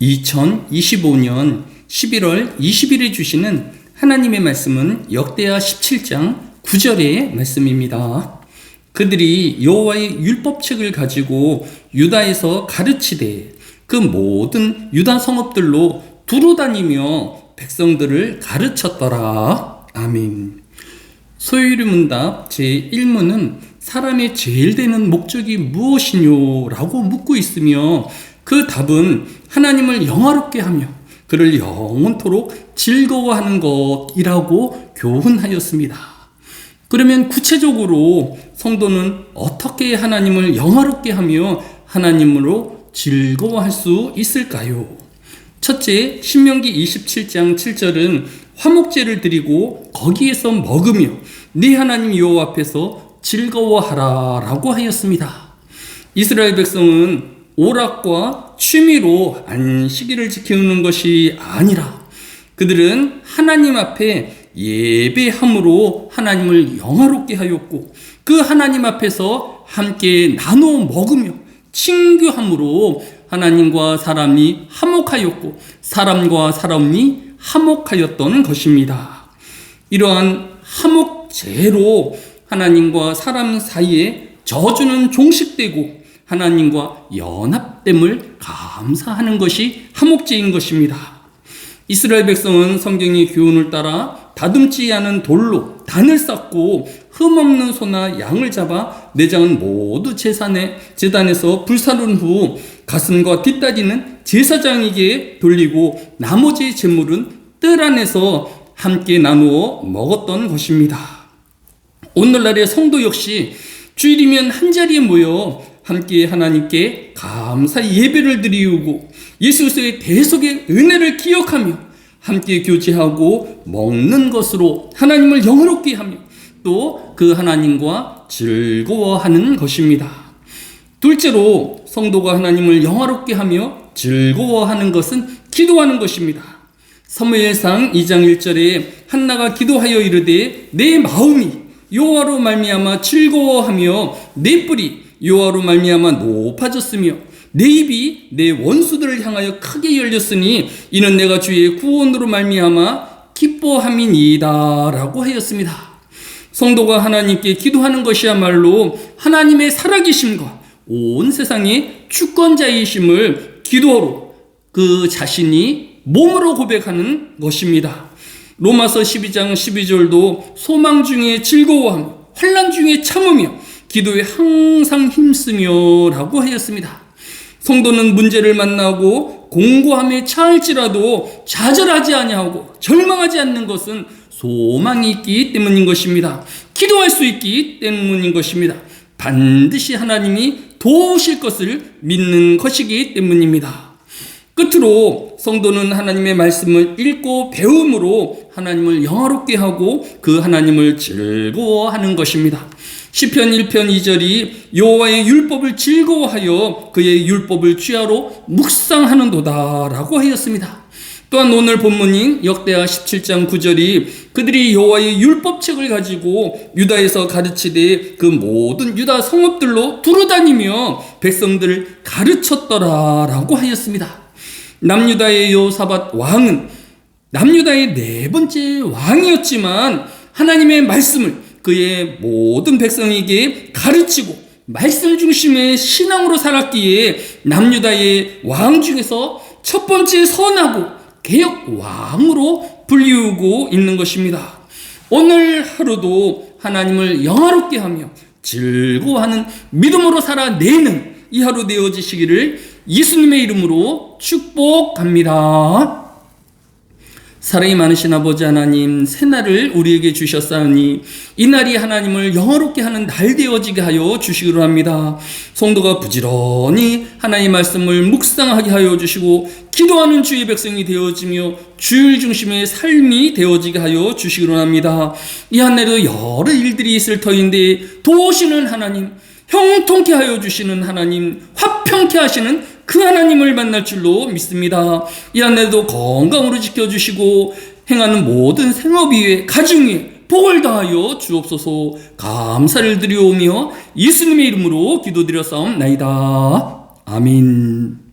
2025년 11월 20일에 주시는 하나님의 말씀은 역대하 17장 9절의 말씀입니다. 그들이 여호와의 율법책을 가지고 유다에서 가르치되 그 모든 유다 성읍들로 두루 다니며 백성들을 가르쳤더라. 아멘. 소유리 문답 제1문은 사람의 제일 되는 목적이 무엇이뇨? 라고 묻고 있으며 그 답은 하나님을 영화롭게 하며 그를 영원토록 즐거워하는 것이라고 교훈하였습니다. 그러면 구체적으로 성도는 어떻게 하나님을 영화롭게 하며 하나님으로 즐거워할 수 있을까요? 첫째, 신명기 27장 7절은 화목제를 드리고 거기에서 먹으며 네 하나님 여호와 앞에서 즐거워하라 라고 하였습니다. 이스라엘 백성은 오락과 취미로 안식일을 지키는 것이 아니라 그들은 하나님 앞에 예배함으로 하나님을 영화롭게 하였고 그 하나님 앞에서 함께 나눠 먹으며 친교함으로 하나님과 사람이 화목하였고 사람과 사람이 화목하였던 것입니다. 이러한 화목제로 하나님과 사람 사이에 저주는 종식되고 하나님과 연합됨을 감사하는 것이 화목제인 것입니다. 이스라엘 백성은 성경의 교훈을 따라 다듬지 않은 돌로 단을 쌓고 흠없는 소나 양을 잡아 내장은 모두 제산에 제단에서 불사른 후 가슴과 뒷다리는 제사장에게 돌리고 나머지 재물은 뜰 안에서 함께 나누어 먹었던 것입니다. 오늘날의 성도 역시 주일이면 한자리에 모여 함께 하나님께 감사 예배를 드리우고 예수의 대속의 은혜를 기억하며 함께 교제하고 먹는 것으로 하나님을 영화롭게 하며 또 그 하나님과 즐거워하는 것입니다. 둘째로 성도가 하나님을 영화롭게 하며 즐거워하는 것은 기도하는 것입니다. 사무엘상 2장 1절에 한나가 기도하여 이르되 내 마음이 여호와로 말미암아 즐거워하며 내 뿔이 여호와로 말미암아 높아졌으며 내 입이 내 원수들을 향하여 크게 열렸으니 이는 내가 주의 구원으로 말미암아 기뻐함이니이다라고 하였습니다. 성도가 하나님께 기도하는 것이야말로 하나님의 살아계심과 온 세상의 주권자이심을 기도로 그 자신이 몸으로 고백하는 것입니다. 로마서 12장 12절도 소망 중에 즐거워하며 환란 중에 참으며 기도에 항상 힘쓰며라고 하였습니다. 성도는 문제를 만나고 공고함에 처할지라도 좌절하지 아니하고 절망하지 않는 것은 소망이 있기 때문인 것입니다. 기도할 수 있기 때문인 것입니다. 반드시 하나님이 도우실 것을 믿는 것이기 때문입니다. 끝으로 성도는 하나님의 말씀을 읽고 배움으로 하나님을 영화롭게 하고 그 하나님을 즐거워하는 것입니다. 시편 1편 2절이 여호와의 율법을 즐거워하여 그의 율법을 취하로 묵상하는도다라고 하였습니다. 또한 오늘 본문인 역대하 17장 9절이 그들이 여호와의 율법책을 가지고 유다에서 가르치되 그 모든 유다 성읍들로 두루다니며 백성들을 가르쳤더라라고 하였습니다. 남유다의 요사밧 왕은 남유다의 네 번째 왕이었지만 하나님의 말씀을 그의 모든 백성에게 가르치고 말씀 중심의 신앙으로 살았기에 남유다의 왕 중에서 첫 번째 선하고 개혁 왕으로 불리우고 있는 것입니다. 오늘 하루도 하나님을 영화롭게 하며 즐거워하는 믿음으로 살아내는 이 하루 되어지시기를 예수님의 이름으로 축복합니다. 사랑이 많으신 아버지 하나님, 새날을 우리에게 주셨사오니 이 날이 하나님을 영화롭게 하는 날 되어지게 하여 주시기로 합니다. 성도가 부지런히 하나님의 말씀을 묵상하게 하여 주시고 기도하는 주의 백성이 되어지며 주일 중심의 삶이 되어지게 하여 주시기로 합니다. 이 한 날에도 여러 일들이 있을 터인데 도우시는 하나님, 형통케 하여 주시는 하나님, 화평케 하시는 그 하나님을 만날 줄로 믿습니다. 이 한해도 건강으로 지켜주시고 행하는 모든 생업 위에 가정 위에 복을 다하여 주옵소서 감사를 드리오며 예수님의 이름으로 기도드려 싸움나이다. 아멘.